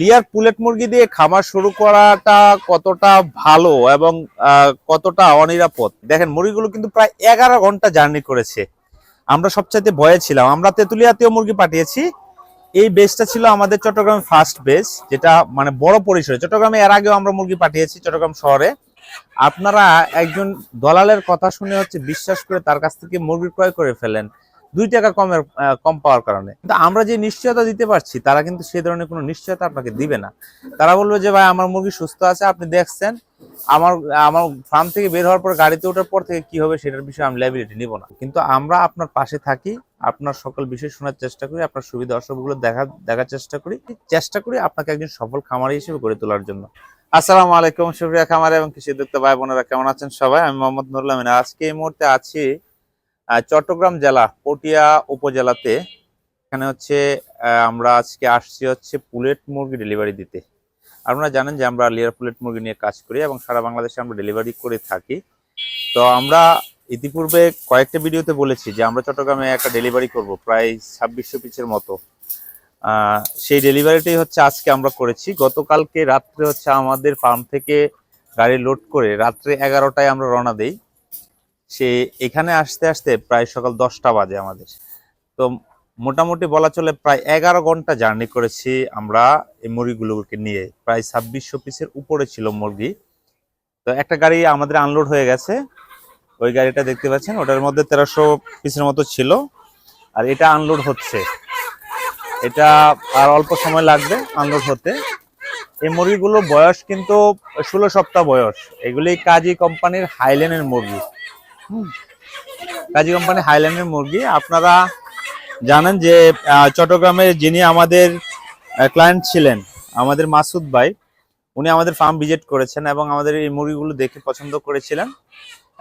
লিয়ার পুলেট মুরগি দিয়ে খামার শুরু করাটা কতটা ভালো এবং কতটা অনিরাপদ? দেখেন, মুরগিগুলো কিন্তু প্রায় এগারো ঘণ্টা জার্নি করেছে। আমরা সবচাইতে ভয়ে ছিলাম। আমরা তেঁতুলিয়াতেও মুরগি পাঠিয়েছি। এই বেসটা ছিল আমাদের চট্টগ্রাম ফার্স্ট বেস যেটা মানে বড় পরিসরে। চট্টগ্রামে এর আগেও আমরা মুরগি পাঠিয়েছি চট্টগ্রাম শহরে। আপনারা একজন দলালের কথা শুনে হচ্ছে বিশ্বাস করে তার কাছ থেকে মুরগি ক্রয় করে ফেলেন। দুই টাকা কমের কম পাওয়ার কারণে। কিন্তু আমরা যে নিশ্চয়তা দিতে পারছি, তারা কিন্তু সেই ধরনের কোনো নিশ্চয়তা আপনাকে দিবে না। তারা বলবে যে, ভাই, আমার মুরগি সুস্থ আছে, আপনি দেখছেন, আমার আমার ফার্ম থেকে বের হওয়ার পর, গাড়িতে ওঠার পর থেকে কি হবে সেটার বিষয়ে আমি লাইবিলিটি নিব না। কিন্তু আমরা আপনার পাশে থাকি, আপনার সকল বিষয় শোনার চেষ্টা করি, আপনার সুবিধা অসুবিধাগুলো দেখা, দেখার চেষ্টা করি চেষ্টা করি আপনাকে একজন সফল খামারি হিসেবে গড়ে তোলার জন্য। আসসালামু আলাইকুম সুপ্রিয়া খামারে এবং কৃষি উদ্যোক্তা ভাই বোনেরা কেমন আছেন সবাই? আমি মোহাম্মদ নুরুল আমিন। আজকে এই মুহূর্তে আছি চট্টগ্রাম জেলা, পটিয়া উপজেলাতে এখানে হচ্ছে আমরা আজকে আসছি হচ্ছে পুলেট মুরগি ডেলিভারি দিতে। আপনারা জানেন যে আমরা লিয়ার পুলেট মুরগি নিয়ে কাজ করি এবং সারা বাংলাদেশে আমরা ডেলিভারি করে থাকি। তো আমরা ইতিপূর্বে কয়েকটা ভিডিওতে বলেছি যে আমরা চট্টগ্রামে একটা ডেলিভারি করব, প্রায় ছাব্বিশশো পিসের মতো। সেই ডেলিভারিটাই হচ্ছে আজকে আমরা করেছি। গতকালকে রাত্রে হচ্ছে আমাদের ফার্ম থেকে গাড়ি লোড করে রাত্রে এগারোটায় আমরা রওনা দেই। সে এখানে আসতে আসতে প্রায় সকাল দশটা বাজে আমাদের। তো মোটামুটি বলা চলে প্রায় এগারো ঘণ্টা জার্নি করেছি আমরা এই মুরগিগুলোকে নিয়ে। প্রায় ছাব্বিশশো পিসের উপরে ছিল মুরগি। তো একটা গাড়ি আমাদের আনলোড হয়ে গেছে। ওই গাড়িটা দেখতে পাচ্ছেন, ওটার মধ্যে তেরোশো পিসের মতো ছিল। আর এটা আনলোড হচ্ছে। এটা আর অল্প সময় লাগবে আনলোড হতে। এই মুরগিগুলো বয়স কিন্তু ষোলো সপ্তাহ বয়স। এগুলি কাজী কোম্পানির হাইল্যান্ডের মুরগি। কাজী কোম্পানি হাইল্যান্ডের মুরগি। আপনারা জানেন যে আহ, চট্টগ্রামের যিনি আমাদের ক্লায়েন্ট ছিলেন আমাদের মাসুদ ভাই উনি আমাদের ফার্ম ভিজিট করেছেন এবং আমাদের এই মুরগিগুলো দেখে পছন্দ করেছিলেন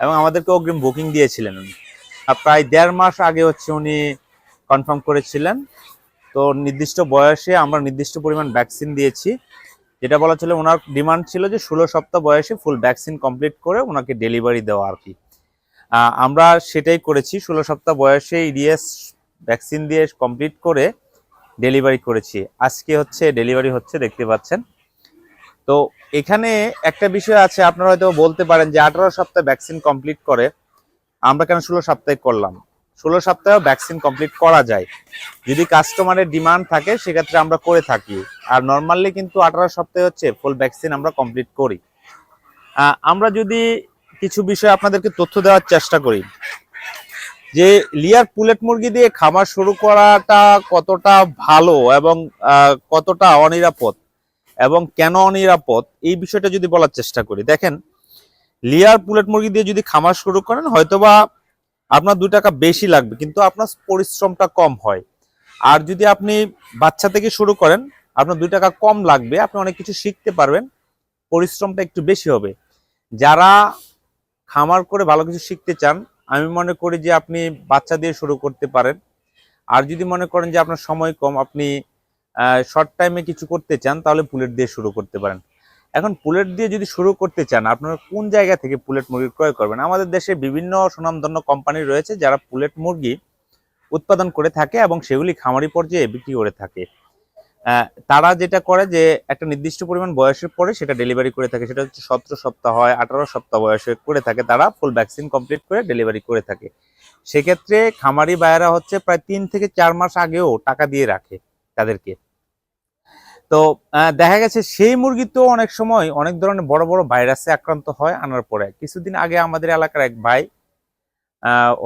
এবং আমাদেরকে অগ্রিম বুকিং দিয়েছিলেন উনি। প্রায় দেড় মাস আগে হচ্ছে উনি কনফার্ম করেছিলেন। তো নির্দিষ্ট বয়সে আমরা নির্দিষ্ট পরিমাণ ভ্যাকসিন দিয়েছি। যেটা বলা ছিল ওনার ডিমান্ড ছিল যে ষোলো সপ্তাহ বয়সে ফুল ভ্যাকসিন কমপ্লিট করে ওনাকে ডেলিভারি দেওয়া আর কি। আমরা সেটাই করেছি। ষোলো সপ্তাহ বয়সে ইডিএস ভ্যাকসিন দিয়ে কমপ্লিট করে ডেলিভারি করেছি। আজকে হচ্ছে ডেলিভারি হচ্ছে, দেখতে পাচ্ছেন। তো এখানে একটা বিষয় আছে, আপনারা হয়তো বলতে পারেন যে আঠারো সপ্তাহ ভ্যাকসিন কমপ্লিট করে, আমরা কেন ষোলো সপ্তাহে করলাম? ষোলো সপ্তাহেও ভ্যাকসিন কমপ্লিট করা যায়। যদি কাস্টমারের ডিমান্ড থাকে, সেক্ষেত্রে আমরা করে থাকি। আর নর্মালি কিন্তু আঠারো সপ্তাহে হচ্ছে ফুল ভ্যাকসিন আমরা কমপ্লিট করি। আমরা যদি কিছু বিষয় আপনাদেরকে তথ্য দেওয়ার চেষ্টা করি। যে লিয়ার পুলেট মুরগি দিয়ে খামার শুরু করাটা কতটা ভালো এবং কতটা অনিরাপদ এবং কেন অনিরাপদ, এই বিষয়টা যদি বলার চেষ্টা করি। দেখেন, লিয়ার পুলেট মুরগি দিয়ে যদি খামার শুরু করেন, হয়তোবা আপনার দু টাকা বেশি লাগবে, কিন্তু আপনার পরিশ্রমটা কম হয়। আর যদি আপনি বাচ্চা থেকে শুরু করেন, আপনার দুই টাকা কম লাগবে, আপনি অনেক কিছু শিখতে পারবেন, পরিশ্রমটা একটু বেশি হবে। যারা খামার করে ভালো কিছু শিখতে চান, আমি মনে করি যে আপনি বাচ্চা দিয়ে শুরু করতে পারেন। আর যদি মনে করেন যে আপনার সময় কম, আপনি শর্ট টাইমে কিছু করতে চান, তাহলে পুলেট দিয়ে শুরু করতে পারেন। এখন পুলেট দিয়ে যদি শুরু করতে চান, আপনারা কোন জায়গা থেকে পুলেট মুরগি ক্রয় করবেন? আমাদের দেশে বিভিন্ন সুনামধন্য কোম্পানি রয়েছে যারা পুলেট মুরগি উৎপাদন করে থাকে এবং সেগুলি খামারি পর্যায়ে বিক্রি করে থাকে। তারা যেটা করে যে একটা নির্দিষ্ট পরিমাণ বয়সের পরে সেটা ডেলিভারি করে থাকে। সেটা হচ্ছে সতেরো সপ্তাহ হয়, আঠারো সপ্তাহ বয়সে করে থাকে। তারা ফুল ভ্যাকসিন কমপ্লিট করে ডেলিভারি করে থাকে। সেক্ষেত্রে খামারি বায়েরা হচ্ছে প্রায় তিন থেকে চার মাস আগেও টাকা দিয়ে রাখে তাদেরকে। তো দেখা গেছে সেই মুরগি তো অনেক সময় অনেক ধরনের বড় বড় ভাইরাসে আক্রান্ত হয় আনার পরে। কিছুদিন আগে আমাদের এলাকার এক ভাই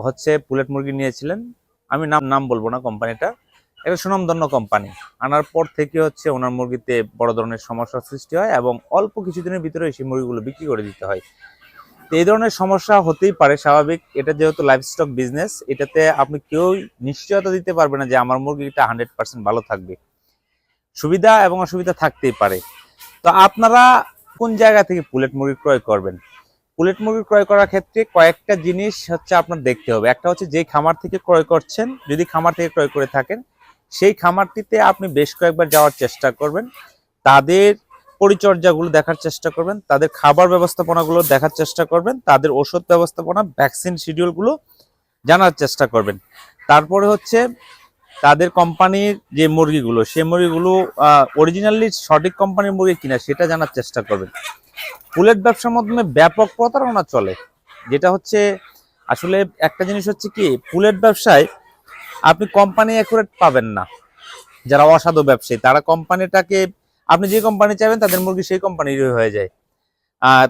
হচ্ছে পুলেট মুরগি নিয়েছিলেন। আমি নাম নাম বলব না কোম্পানিটা এটা সুনামধন্য কোম্পানি। আনার পর থেকে হচ্ছে ওনার মুরগিতে বড় ধরনের সমস্যার সৃষ্টি হয় এবং অল্প কিছুদিনের ভিতরে সেই মুরগিগুলো বিক্রি করে দিতে হয়। তো এই ধরনের সমস্যা হতেই পারে, স্বাভাবিক। এটা যেহেতু লাইফস্টক বিজনেস এটাতে আপনি কেউ নিশ্চয়তা দিতে পারবে না যে আমার মুরগিটা হান্ড্রেড পার্সেন্ট ভালো থাকবে। সুবিধা এবং অসুবিধা থাকতেই পারে। তো আপনারা কোন জায়গা থেকে পুলেট মুরগি ক্রয় করবেন? পুলেট মুরগি ক্রয় করার ক্ষেত্রে কয়েকটা জিনিস হচ্ছে আপনার দেখতে হবে। একটা হচ্ছে যে খামার থেকে ক্রয় করছেন, যদি খামার থেকে ক্রয় করে থাকেন সেই খামারটিতে আপনি বেশ কয়েকবার যাওয়ার চেষ্টা করবেন। তাদের পরিচর্যাগুলো দেখার চেষ্টা করবেন, তাদের খাবার ব্যবস্থাপনাগুলো দেখার চেষ্টা করবেন, তাদের ওষুধ ব্যবস্থাপনা, ভ্যাকসিন শিডিউলগুলো জানার চেষ্টা করবেন। তারপরে হচ্ছে তাদের কোম্পানির যে মুরগিগুলো, সেই মুরগিগুলো অরিজিনালি সঠিক কোম্পানির মুরগি কিনা সেটা জানার চেষ্টা করবেন। পুলেট ব্যবসার মাধ্যমে ব্যাপক প্রতারণা চলে, যেটা হচ্ছে আসলে একটা জিনিস হচ্ছে কি, পুলেট ব্যবসায় আপনি কোম্পানি অ্যাকুরেট পাবেন না। যারা অসাধু ব্যবসায়ী, তারা কোম্পানিটাকে আপনি যে কোম্পানি চাইবেন, তাদের মুরগি সেই কোম্পানির হয়ে যায়।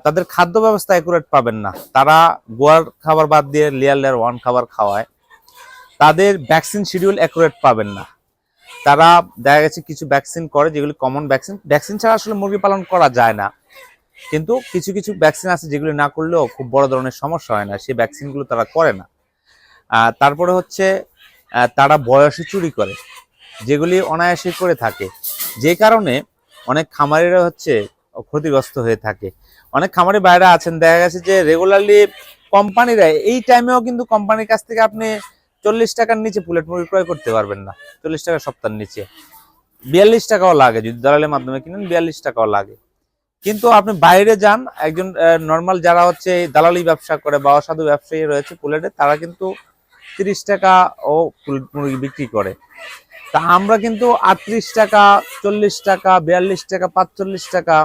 তাদের খাদ্য ব্যবস্থা অ্যাকুরেট পাবেন না। তারা গোয়ার খাবার বাদ দিয়ে লেয়ার লেয়ার ওয়ান খাবার খাওয়ায়। তাদের ভ্যাকসিন শিডিউল অ্যাকুরেট পাবেন না। তারা দেখা গেছে কিছু ভ্যাকসিন করে, যেগুলি কমন ভ্যাকসিন ভ্যাকসিন ছাড়া আসলে মুরগি পালন করা যায় না। কিন্তু কিছু কিছু ভ্যাকসিন আছে, যেগুলি না করলেও খুব বড় ধরনের সমস্যা হয় না। সেই ভ্যাকসিনগুলো তারা করে না। তারপরে হচ্ছে তারা বয়সে চুরি করে, যেগুলি অনায়াসে করে থাকে। যে কারণে অনেক খামারিরা হচ্ছে ক্ষতিগ্রস্ত হয়ে থাকে। অনেক খামারি বাইরে আছেন, দেখা গেছে যে রেগুলারলি কোম্পানিরা এই টাইমেও কিন্তু কোম্পানির কাছ থেকে আপনি চল্লিশ টাকার নিচে পুলেট মুরগি ক্রয় করতে পারবেন না, চল্লিশ টাকা সপ্তাহের নিচে। বিয়াল্লিশ টাকাও লাগে, যদি দালালের মাধ্যমে কিনেন, বিয়াল্লিশ টাকাও লাগে। কিন্তু আপনি বাইরে যান, একজন নর্মাল যারা হচ্ছে দালালি ব্যবসা করে বা অসাধু ব্যবসায়ী রয়েছে পুলেটে তারা কিন্তু তিরিশ টাকা ও মুরগি বিক্রি করে। তা আমরা কিন্তু আটত্রিশ টাকা, চল্লিশ টাকা, বিয়াল্লিশ টাকা, পাঁচচল্লিশ টাকা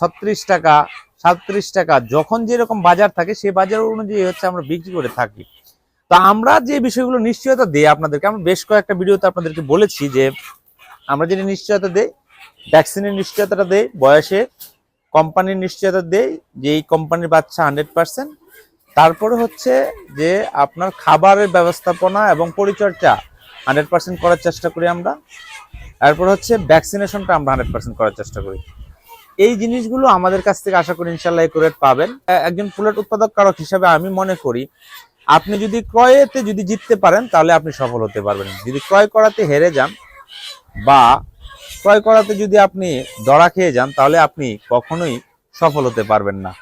ছত্রিশ টাকা সাতত্রিশ টাকা, যখন যেরকম বাজার থাকে সেই বাজার অনুযায়ী হচ্ছে আমরা বিক্রি করে থাকি। তো আমরা যে বিষয়গুলো নিশ্চয়তা দিই আপনাদেরকে, আমরা বেশ কয়েকটা ভিডিওতে আপনাদেরকে বলেছি যে আমরা যেটা নিশ্চয়তা দেই, ভ্যাকসিনের নিশ্চয়তাটা দেই বয়সে কোম্পানির নিশ্চয়তা দেই, যে এই কোম্পানির বাচ্চা হান্ড্রেড পার্সেন্ট তারপরে হচ্ছে যে আপনার খাবারের ব্যবস্থাপনা এবং পরিচর্যা হান্ড্রেড পার্সেন্ট করার চেষ্টা করি আমরা। তারপর হচ্ছে ভ্যাকসিনেশনটা আমরা হান্ড্রেড পার্সেন্ট করার চেষ্টা করি। এই জিনিসগুলো আমাদের কাছ থেকে আশা করি ইনশাল্লাহ একুরেট পাবেন। একজন পুলেট উৎপাদক কারক হিসাবে আমি মনে করি, আপনি যদি ক্রয়েতে যদি জিততে পারেন, তাহলে আপনি সফল হতে পারবেন। যদি ক্রয় করাতে হেরে যান বা ক্রয় করাতে যদি আপনি দড়া খেয়ে যান, তাহলে আপনি কখনোই সফল হতে পারবেন না।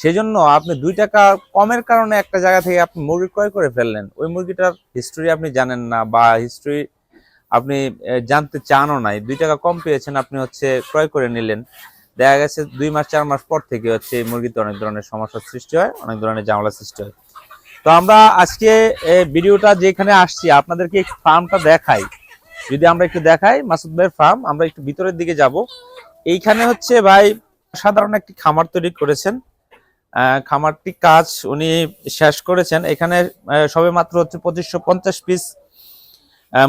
সেজন্য আপনি দুই টাকা কমের কারণে একটা জায়গা থেকে আপনি মুরগি ক্রয় করে ফেললেন। ওই মুরগিটার হিস্ট্রি আপনি জানেন না বা হিস্ট্রি আপনি জানতে চানও নাই। দুই টাকা কম পেয়েছেন, আপনি হচ্ছে ক্রয় করে নিলেন। দেখা গেছে দুই মাস, চার মাস পর থেকে হচ্ছে এই মুরগিতে অনেক ধরনের সমস্যার সৃষ্টি হয়, অনেক ধরনের ঝামেলা সৃষ্টি হয়। তো আমরা আজকে ভিডিওটা যেখানে আসছি, আপনাদেরকে ফার্মটা দেখাই। যদি আমরা একটু দেখাই, মাসুদ ভাইয়ের ফার্ম আমরা একটু ভিতরের দিকে যাব। এইখানে হচ্ছে ভাই সাধারণ একটি খামার তৈরি করেছেন। খামারটি কাজ উনি শেষ করেছেন। এখানে সবে মাত্র হচ্ছে পঁচিশশো পঞ্চাশ পিস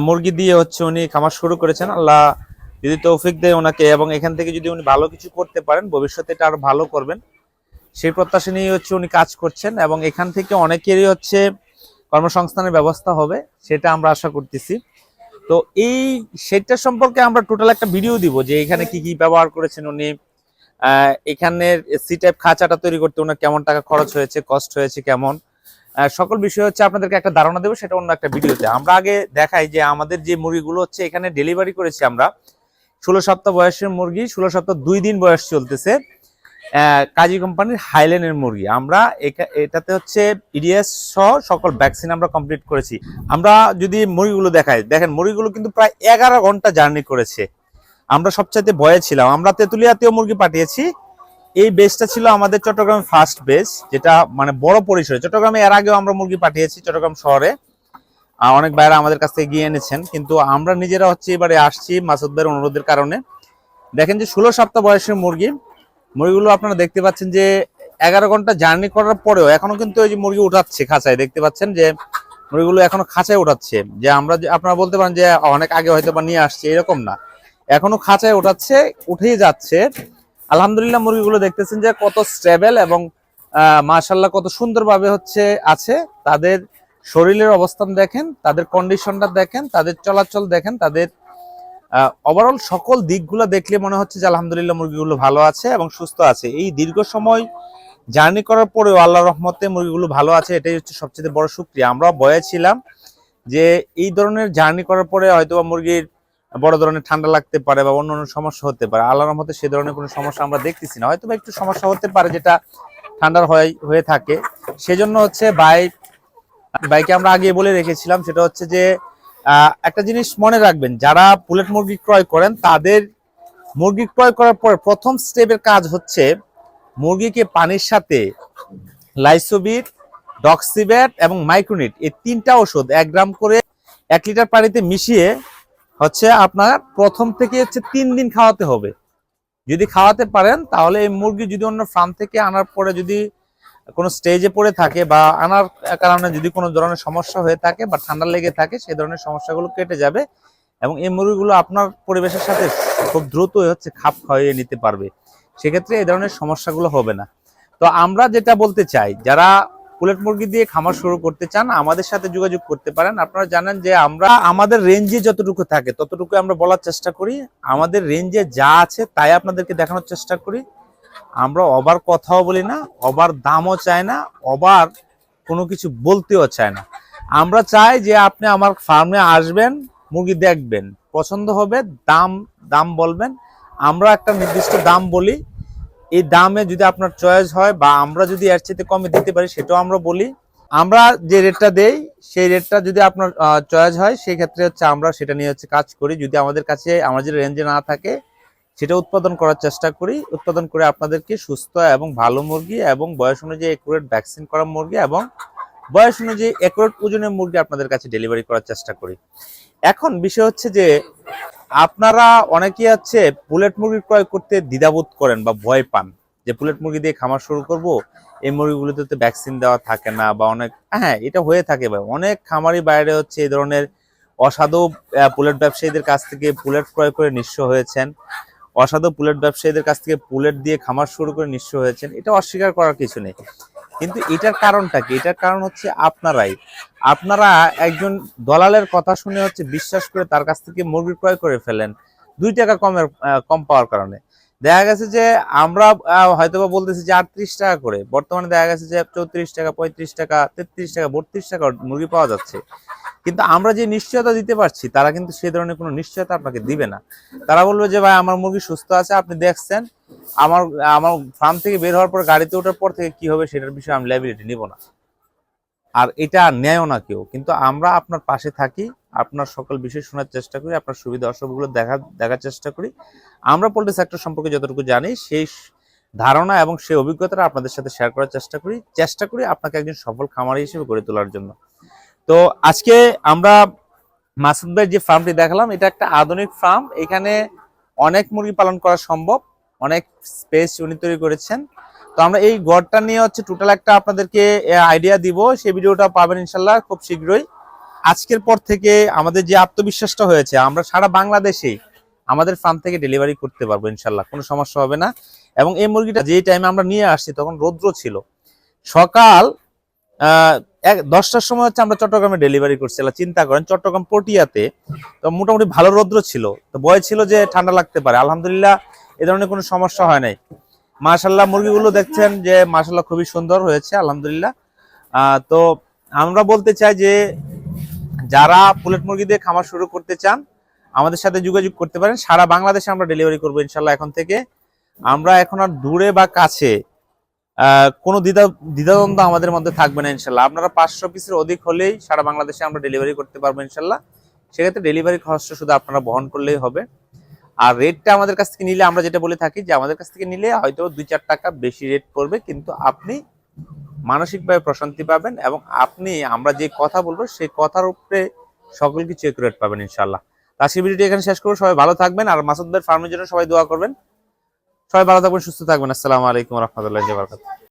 মুরগি দিয়ে হচ্ছে উনি খামার শুরু করেছেন। আল্লাহ যদি তৌফিক দেয় ওনাকে এবং এখান থেকে যদি উনি ভালো কিছু করতে পারেন, ভবিষ্যতে এটা আরও ভালো করবেন। সেই প্রত্যাশা নিয়ে হচ্ছে উনি কাজ করছেন এবং এখান থেকে অনেকেরই হচ্ছে কর্মসংস্থানের ব্যবস্থা হবে, সেটা আমরা আশা করতেছি। তো এই সেটা সম্পর্কে আমরা টোটাল একটা ভিডিও দিব যে এখানে কি কি ব্যবহার করেছেন উনি এখানের সি টাইপ খাঁচাটা তৈরি করতে ওনার কেমন টাকা খরচ হয়েছে কষ্ট হয়েছে কেমন? সকল বিষয় হচ্ছে আপনাদেরকে একটা ধারণা দেবো, সেটা অন্য একটা ভিডিওতে। আমরা আগে দেখাই যে আমাদের যে মুরগিগুলো হচ্ছে, এখানে ডেলিভারি করেছি আমরা। ষোলো সপ্তাহ বয়সের মুরগি, ষোলো সপ্তাহ দুই দিন বয়স চলতেছে। কাজী কোম্পানির হাইল্যান্ডের মুরগি। আমরা এটাতে হচ্ছে ইডিএস সহ সকল ভ্যাকসিন আমরা কমপ্লিট করেছি। আমরা যদি মুরগিগুলো দেখাই, দেখেন মুরগিগুলো কিন্তু প্রায় এগারো ঘণ্টা জার্নি করেছে। আমরা সবচাইতে ভয়ে ছিলাম। আমরা তেঁতুলিয়াতেও মুরগি পাঠিয়েছি। এই বেসটা ছিল আমাদের চট্টগ্রামের ফার্স্ট বেস যেটা মানে বড় পরিসরে। চট্টগ্রামে এর আগেও আমরা মুরগি পাঠিয়েছি চট্টগ্রাম শহরে। অনেক বাইরে আমাদের কাছ থেকে গিয়ে এনেছেন। কিন্তু আমরা নিজেরা হচ্ছে এবারে আসছি মাসুদ ভাইয়ের অনুরোধের কারণে। দেখেন যে ষোলো সপ্তাহ বয়সের মুরগি। মুরগিগুলো আপনারা দেখতে পাচ্ছেন যে এগারো ঘণ্টা জার্নি করার পরেও এখনও কিন্তু ওই যে মুরগি উঠাচ্ছে খাঁচায়, দেখতে পাচ্ছেন যে মুরগিগুলো এখনও খাঁচায় উঠাচ্ছে। যে আমরা আপনারা বলতে পারেন যে অনেক আগে হয়তো বা নিয়ে আসছে, এরকম না। এখনও খাঁচায় ওঠাচ্ছে, উঠেই যাচ্ছে। আলহামদুলিল্লাহ মুরগিগুলো দেখতেছেন যে কত স্টেবল এবং মাশাল্লাহ কত সুন্দরভাবে হচ্ছে আছে। তাদের শরীরের অবস্থান দেখেন, তাদের কন্ডিশনটা দেখেন, তাদের চলাচল দেখেন, তাদের ওভারঅল সকল দিকগুলো দেখলে মনে হচ্ছে যে আলহামদুলিল্লাহ মুরগিগুলো ভালো আছে এবং সুস্থ আছে। এই দীর্ঘ সময় জার্নি করার পরেও আল্লাহ রহমতে মুরগিগুলো ভালো আছে, এটাই হচ্ছে সবচেয়ে বড় সুক্রিয়া। আমরা বয়ে ছিলাম যে এই ধরনের জার্নি করার পরে হয়তোবা মুরগির বড় ধরনের ঠান্ডা লাগতে পারে বা অন্য অন্য সমস্যা হতে পারে। আল্লাহর রহমতে সে ধরনের কোনো সমস্যা আমরা দেখতেছি না। হয়তো একটু সমস্যা হতে পারে যেটা ঠান্ডার হয়, হয়ে থাকে। সেজন্য হচ্ছে বাইক বাইকে আমরা আগে বলে রেখেছিলাম, সেটা হচ্ছে যে একটা জিনিস মনে রাখবেন, যারা পুলেট মুরগি ক্রয় করেন, তাদের মুরগি ক্রয় করার পর প্রথম স্টেপের কাজ হচ্ছে মুরগিকে পানির সাথে লাইসোবিট ডক্সিব্যাট এবং মাইক্রোনিট এই তিনটা ওষুধ এক গ্রাম করে এক লিটার পানিতে মিশিয়ে হচ্ছে আপনার প্রথম থেকে হচ্ছে তিন দিন খাওয়াতে হবে। যদি খাওয়াতে পারেন, তাহলে এই মুরগি যদি অন্য ফার্ম থেকে আনার পরে যদি কোনো স্টেজে পড়ে থাকে বা আনার কারণে যদি কোনো ধরনের সমস্যা হয়ে থাকে বা ঠান্ডা লেগে থাকে, সেই ধরনের সমস্যাগুলো কেটে যাবে এবং এই মুরগিগুলো আপনার পরিবেশের সাথে খুব দ্রুত হচ্ছে খাপ খাইয়ে নিতে পারবে। সেক্ষেত্রে এই ধরনের সমস্যাগুলো হবে না। তো আমরা যেটা বলতে চাই, যারা পুলেট মুরগি দিয়ে খামার শুরু করতে চান, আমাদের সাথে যোগাযোগ করতে পারেন। আপনারা জানেন যে আমরা, আমাদের রেঞ্জে যতটুকু থাকে, ততটুকু আমরা বলার চেষ্টা করি। আমাদের রেঞ্জে যা আছে তাই আপনাদেরকে দেখানোর চেষ্টা করি। আমরা অবার কথাও বলি না অবার দামও চাই না অবার কোনো কিছু বলতেও চায় না। আমরা চাই যে আপনি আমার ফার্মে আসবেন, মুরগি দেখবেন, পছন্দ হবে, দাম দাম বলবেন। আমরা একটা নির্দিষ্ট দাম বলি এই দামে যদি আপনার চয়েস হয় বা আমরা যদি এর চেয়ে কমে দিতে পারি, সেটাও আমরা বলি। আমরা যে রেটটা দেই, সেই রেটটা যদি আপনার চয়েস হয় সেই ক্ষেত্রে হচ্ছে আমরা সেটা নিয়ে হচ্ছে কাজ করি। যদি আমাদের কাছে, আমার যে রেঞ্জে না থাকে, সেটা উৎপাদন করার চেষ্টা করি। উৎপাদন করে আপনাদেরকে সুস্থ এবং ভালো মুরগি এবং বয়স অনুযায়ী একুরেট ভ্যাকসিন করা মুরগি এবং বয়স অনুযায়ী একুরেট ওজনের মুরগি আপনাদের কাছে ডেলিভারি করার চেষ্টা করি। এখন বিষয় হচ্ছে যে আপনারা অনেকেই হচ্ছে বুলেট মুরগি ক্রয় করতে দ্বিধাবোধ করেন বা ভয় পান যে বুলেট মুরগি দিয়ে খামার শুরু করব, এই মুরগিগুলোতে তো ভ্যাকসিন দেওয়া থাকে না বা অনেক হ্যাঁ এটা হয়ে থাকে ভাই। অনেক খামারি বাইরে হচ্ছে এই ধরনের অসাধু পুলেট ব্যবসায়ীদের কাছ থেকে পুলেট ক্রয় করে নিঃস্ব হয়েছেন। অসাধু পুলেট ব্যবসায়ীদের কাছ থেকে পুলেট দিয়ে খামার শুরু করে নিঃস্ব হয়েছেন। এটা অস্বীকার করার কিছু নেই। কিন্তু এটার কারণটা কি? এটার কারণ হচ্ছে আপনারাই। আপনারা একজন দলালের কথা শুনে হচ্ছে বিশ্বাস করে তার কাছ থেকে মুরগি ক্রয় করে ফেলেন। দুই টাকা কমের কম পাওয়ার কারণে। দেখা গেছে যে আমরা হয়তো বা বলতেছি যে আটত্রিশ টাকা করে। বর্তমানে দেখা গেছে যে চৌত্রিশ টাকা, পঁয়ত্রিশ টাকা, তেত্রিশ টাকা, বত্রিশ টাকা মুরগি পাওয়া যাচ্ছে। কিন্তু আমরা যে নিশ্চয়তা দিতে পারছি, তারা কিন্তু সে ধরনের কোনো নিশ্চয়তা আপনাকে দিবে না। তারা বলবে যে, ভাই, আমার মুরগি সুস্থ আছে, আপনি দেখছেন। আমার আমার ফার্ম থেকে বের হওয়ার পর, গাড়িতে ওঠার পর থেকে কি হবে, সেটার বিষয়ে আমি লাইবিলিটি নিব না। আর এটা নেয়ও না কেউ। কিন্তু আমরা আপনার পাশে থাকি, আপনার সকল বিষয় শোনার চেষ্টা করি, আপনার সুবিধা অসুবিধাগুলো দেখা, দেখার চেষ্টা করি। আমরা পোল্ট্রি সেক্টর সম্পর্কে যতটুকু জানি, সেই ধারণা এবং সেই অভিজ্ঞতাটা আপনাদের সাথে শেয়ার করার চেষ্টা করি চেষ্টা করি আপনাকে একজন সফল খামারি হিসেবে গড়ে তোলার জন্য। তো আজকে আমরা মাসুদ ভাইয়ের যে ফার্মটি দেখালাম, এটা একটা আধুনিক ফার্ম এখানে অনেক মুরগি পালন করা সম্ভব, অনেক স্পেস উনি তৈরি করেছেন। তো আমরা এই গড়টা নিয়ে হচ্ছে টোটাল একটা আপনাদেরকে আইডিয়া দিব। সেই ভিডিওটা পাবেন ইনশাল্লাহ খুব শীঘ্রই। আজকের পর থেকে আমাদের যে আত্মবিশ্বাসটা হয়েছে, আমরা সারা বাংলাদেশেই আমাদের ফার্ম থেকে ডেলিভারি করতে পারব ইনশাল্লাহ, কোনো সমস্যা হবে না। এবং এই মুরগিটা যে টাইমে আমরা নিয়ে আসছি, তখন রৌদ্র ছিল। সকাল এক, দশটার সময় হচ্ছে আমরা চট্টগ্রামে ডেলিভারি করছিলাম চিন্তা করেন, চট্টগ্রাম পটিয়াতে তো মোটামুটি ভালো রৌদ্র ছিল। তো বয় ছিল যে ঠান্ডা লাগতে পারে। আলহামদুলিল্লাহ, এ ধরনের কোনো সমস্যা হয় নাই। মাশাল্লাহ মুরগিগুলো দেখছেন যে মাশাল্লাহ খুবই সুন্দর হয়েছে, আলহামদুলিল্লাহ। তো আমরা বলতে চাই যে যারা পুলেট মুরগি দিয়ে খামার শুরু করতে চান, আমাদের সাথে যোগাযোগ করতে পারেন। সারা বাংলাদেশে আমরা ডেলিভারি করব ইনশাল্লাহ এখন থেকে। আমরা এখন আর দূরে বা কাছে কোনো দ্বিধা, দ্বিধাদ্বন্দ্ব আমাদের মধ্যে থাকবে না ইনশাল্লাহ আপনারা পাঁচশো পিসের অধিক হলেই সারা বাংলাদেশে আমরা ডেলিভারি করতে পারব ইনশাল্লাহ সেক্ষেত্রে ডেলিভারি খরচটা শুধু আপনারা বহন করলেই হবে। আর রেটটা আমাদের কাছ থেকে নিলে আমরা যেটা বলে থাকি যে আমাদের কাছ থেকে নিলে হয়তো দুই চার টাকা বেশি রেট পড়বে, কিন্তু আপনি মানসিকভাবে প্রশান্তি পাবেন এবং আপনি, আমরা যে কথা বলব সেই কথার উপরে সকল কিছু একুরেট পাবেন ইনশাল্লাহ আজকের ভিডিওটি এখানে শেষ করব। সবাই ভালো থাকবেন আর মাসুদ ফার্মের জন্য সবাই দোয়া করবেন। সবাই ভালো থাকবেন, সুস্থ থাকবেন। আসসালামু আলাইকুম রহমতুল্লাহ